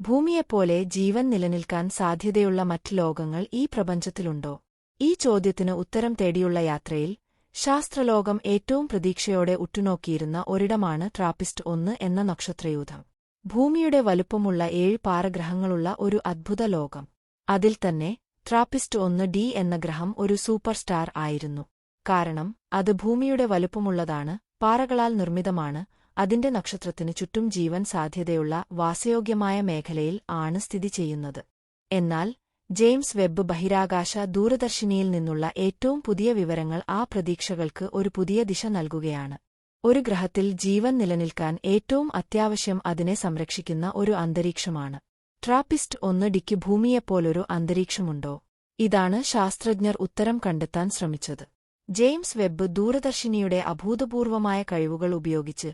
ഭൂമിയെപ്പോലെ ജീവൻ നിലനിൽക്കാൻ സാധ്യതയുള്ള മറ്റ് ലോകങ്ങൾ ഈ പ്രപഞ്ചത്തിലുണ്ടോ? ഈ ചോദ്യത്തിന് ഉത്തരം തേടിയുള്ള യാത്രയിൽ ശാസ്ത്രലോകം ഏറ്റവും പ്രതീക്ഷയോടെ ഉറ്റുനോക്കിയിരുന്ന ഒരിടമാണ് ട്രാപ്പിസ്റ്റ് ഒന്ന് എന്ന നക്ഷത്രയൂഥം. ഭൂമിയുടെ വലുപ്പമുള്ള ഏഴ് പാറഗ്രഹങ്ങളുള്ള ഒരു അദ്ഭുത ലോകം. അതിൽ തന്നെ ട്രാപ്പിസ്റ്റ് ഒന്ന് ഡി എന്ന ഗ്രഹം ഒരു സൂപ്പർ സ്റ്റാർ ആയിരുന്നു. കാരണം അത് ഭൂമിയുടെ വലുപ്പമുള്ളതാണ് പാറകളാൽ നിർമ്മിതമാണ് അതിന്റെ നക്ഷത്രത്തിനു ചുറ്റും ജീവൻ സാധ്യതയുള്ള വാസയോഗ്യമായ മേഖലയിൽ ആണ് സ്ഥിതി ചെയ്യുന്നത്. എന്നാൽ ജെയിംസ് വെബ്ബ് ബഹിരാകാശ ദൂരദർശിനിയിൽ നിന്നുള്ള ഏറ്റവും പുതിയ വിവരങ്ങൾ ആ പ്രതീക്ഷകൾക്ക് ഒരു പുതിയ ദിശ നൽകുകയാണ്. ഒരു ഗ്രഹത്തിൽ ജീവൻ നിലനിൽക്കാൻ ഏറ്റവും അത്യാവശ്യം അതിനെ സംരക്ഷിക്കുന്ന ഒരു അന്തരീക്ഷമാണ്. ട്രാപ്പിസ്റ്റ് ഒന്ന് ഡിക്ക് ഭൂമിയെപ്പോലൊരു അന്തരീക്ഷമുണ്ടോ? ഇതാണ് ശാസ്ത്രജ്ഞർ ഉത്തരം കണ്ടെത്താൻ ശ്രമിച്ചത്. ജെയിംസ് വെബ്ബ് ദൂരദർശിനിയുടെ അഭൂതപൂർവമായ കഴിവുകൾ ഉപയോഗിച്ച്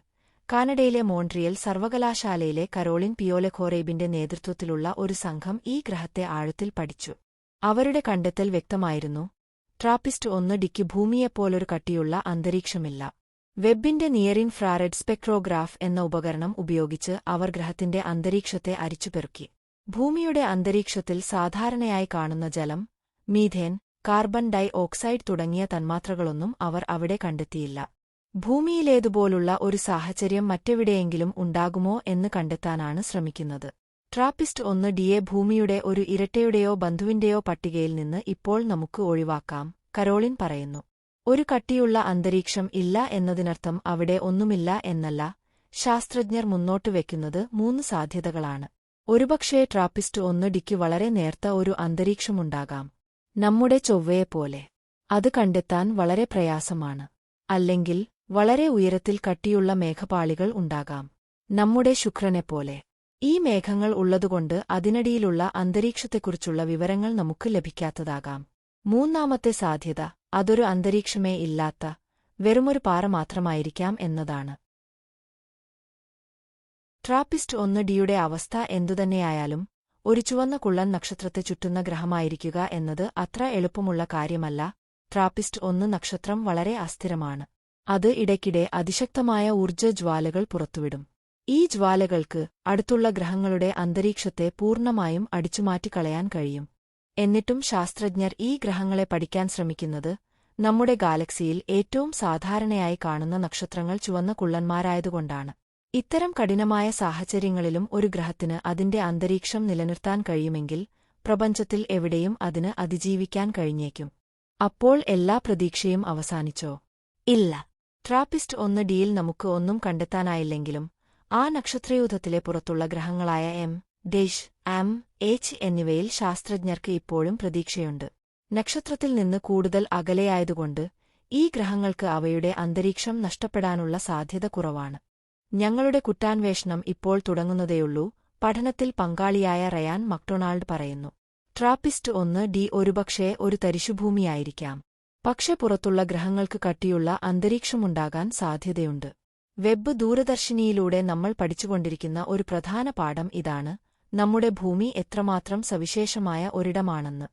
കാനഡയിലെ മോൺട്രിയൽ സർവകലാശാലയിലെ കരോളിൻ പിയോലെഖോറേബിന്റെ നേതൃത്വത്തിലുള്ള ഒരു സംഘം ഈ ഗ്രഹത്തെ ആഴത്തിൽ പഠിച്ചു. അവരുടെ കണ്ടെത്തൽ വ്യക്തമായിരുന്നു. ട്രാപ്പിസ്റ്റ് ഒന്ന് ഡിക്ക് ഭൂമിയെപ്പോലൊരു കട്ടിയുള്ള അന്തരീക്ഷമില്ല. വെബിന്റെ നിയറിൻ ഫ്രാറെഡ് സ്പെക്ട്രോഗ്രാഫ് എന്ന ഉപകരണം ഉപയോഗിച്ച് അവർ ഗ്രഹത്തിന്റെ അന്തരീക്ഷത്തെ അരിച്ചുപെറുക്കി. ഭൂമിയുടെ അന്തരീക്ഷത്തിൽ സാധാരണയായി കാണുന്ന ജലം മീഥേൻ കാർബൺ ഡൈ ഓക്സൈഡ് തുടങ്ങിയ തന്മാത്രകളൊന്നും അവർ അവിടെ കണ്ടെത്തിയില്ല. ഭൂമിയിലേതുപോലുള്ള ഒരു സാഹചര്യം മറ്റെവിടെയെങ്കിലും ഉണ്ടാകുമോ എന്ന് കണ്ടെത്താനാണ് ശ്രമിക്കുന്നത്. ട്രാപ്പിസ്റ്റ് ഒന്ന് ഡിയെ ഭൂമിയുടെ ഒരു ഇരട്ടയുടെയോ ബന്ധുവിന്റെയോ പട്ടികയിൽ നിന്ന് ഇപ്പോൾ നമുക്ക് ഒഴിവാക്കാം കരോളിൻ പറയുന്നു. ഒരു കട്ടിയുള്ള അന്തരീക്ഷം ഇല്ല എന്നതിനർത്ഥം അവിടെ ഒന്നുമില്ല എന്നല്ല ശാസ്ത്രജ്ഞർ മുന്നോട്ട് വയ്ക്കുന്നത് മൂന്ന് സാധ്യതകളാണ്. ഒരുപക്ഷേ ട്രാപ്പിസ്റ്റ് ഒന്ന് ഡിക്ക് വളരെ നേർത്ത ഒരു അന്തരീക്ഷമുണ്ടാകാം നമ്മുടെ ചൊവ്വയെപ്പോലെ. അത് കണ്ടെത്താൻ വളരെ പ്രയാസമാണ്. അല്ലെങ്കിൽ വളരെ ഉയരത്തിൽ കട്ടിയുള്ള മേഘപാളികൾ ഉണ്ടാകാം. നമ്മുടെ ശുക്രനെപ്പോലെ. ഈ മേഘങ്ങൾ ഉള്ളതുകൊണ്ട് അതിനടിയിലുള്ള അന്തരീക്ഷത്തെക്കുറിച്ചുള്ള വിവരങ്ങൾ നമുക്ക് ലഭിക്കാത്തതാകാം. മൂന്നാമത്തെ സാധ്യത അതൊരു അന്തരീക്ഷമേ ഇല്ലാത്ത വെറുമൊരു പാറ മാത്രമായിരിക്കാം എന്നതാണ്. ട്രാപ്പിസ്റ്റ് ഒന്ന് ഡിയുടെ അവസ്ഥ എന്തുതന്നെയായാലും ഒരു ചുവന്ന കുള്ളൻ നക്ഷത്രത്തെ ചുറ്റുന്ന ഗ്രഹമായിരിക്കുക എന്നത് അത്ര എളുപ്പമുള്ള കാര്യമല്ല. ട്രാപ്പിസ്റ്റ് ഒന്ന് നക്ഷത്രം വളരെ അസ്ഥിരമാണ്. അത് ഇടയ്ക്കിടെ അതിശക്തമായ ഊർജജ്വാലകൾ പുറത്തുവിടും. ഈ ജ്വാലകൾക്ക് അടുത്തുള്ള ഗ്രഹങ്ങളുടെ അന്തരീക്ഷത്തെ പൂർണമായും അടിച്ചുമാറ്റിക്കളയാൻ കഴിയും. എന്നിട്ടും ശാസ്ത്രജ്ഞർ ഈ ഗ്രഹങ്ങളെ പഠിക്കാൻ ശ്രമിക്കുന്നത് നമ്മുടെ ഗാലക്സിയിൽ ഏറ്റവും സാധാരണയായി കാണുന്ന നക്ഷത്രങ്ങൾ ചുവന്ന കുള്ളന്മാരായതുകൊണ്ടാണ്. ഇത്തരം കഠിനമായ സാഹചര്യങ്ങളിലും ഒരു ഗ്രഹത്തിന് അതിന്റെ അന്തരീക്ഷം നിലനിർത്താൻ കഴിയുമെങ്കിൽ പ്രപഞ്ചത്തിൽ എവിടെയും അതിന് അതിജീവിക്കാൻ കഴിഞ്ഞേക്കും. അപ്പോൾ എല്ലാ പ്രതീക്ഷയും അവസാനിച്ചോ? ഇല്ല. ട്രാപ്പിസ്റ്റ് ഒന്ന് ഡിയിൽ നമുക്ക് ഒന്നും കണ്ടെത്താനായില്ലെങ്കിലും ആ നക്ഷത്രയൂഥത്തിലെ പുറത്തുള്ള ഗ്രഹങ്ങളായ എം ഡിഷ് ആം എച്ച് എന്നിവയിൽ ശാസ്ത്രജ്ഞർക്ക് ഇപ്പോഴും പ്രതീക്ഷയുണ്ട്. നക്ഷത്രത്തിൽ നിന്ന് കൂടുതൽ അകലെയായതുകൊണ്ട് ഈ ഗ്രഹങ്ങൾക്ക് അവയുടെ അന്തരീക്ഷം നഷ്ടപ്പെടാനുള്ള സാധ്യത കുറവാണ്. ഞങ്ങളുടെ കുറ്റാന്വേഷണം ഇപ്പോൾ തുടങ്ങുന്നതേയുള്ളൂ പഠനത്തിൽ പങ്കാളിയായ റയാൻ മക്ഡൊണാൾഡ് പറയുന്നു. ട്രാപ്പിസ്റ്റ് ഒന്ന് ഡി ഒരുപക്ഷേ ഒരു തരിശുഭൂമിയായിരിക്കാം. പക്ഷെ പുറത്തുള്ള ഗ്രഹങ്ങൾക്ക് കട്ടിയുള്ള അന്തരീക്ഷമുണ്ടാകാൻ സാധ്യതയുണ്ട്. വെബ് ദൂരദർശിനിയിലൂടെ നമ്മൾ പഠിച്ചുകൊണ്ടിരിക്കുന്ന ഒരു പ്രധാന പാഠം ഇതാണ് നമ്മുടെ ഭൂമി എത്രമാത്രം സവിശേഷമായ ഒരിടമാണെന്ന്.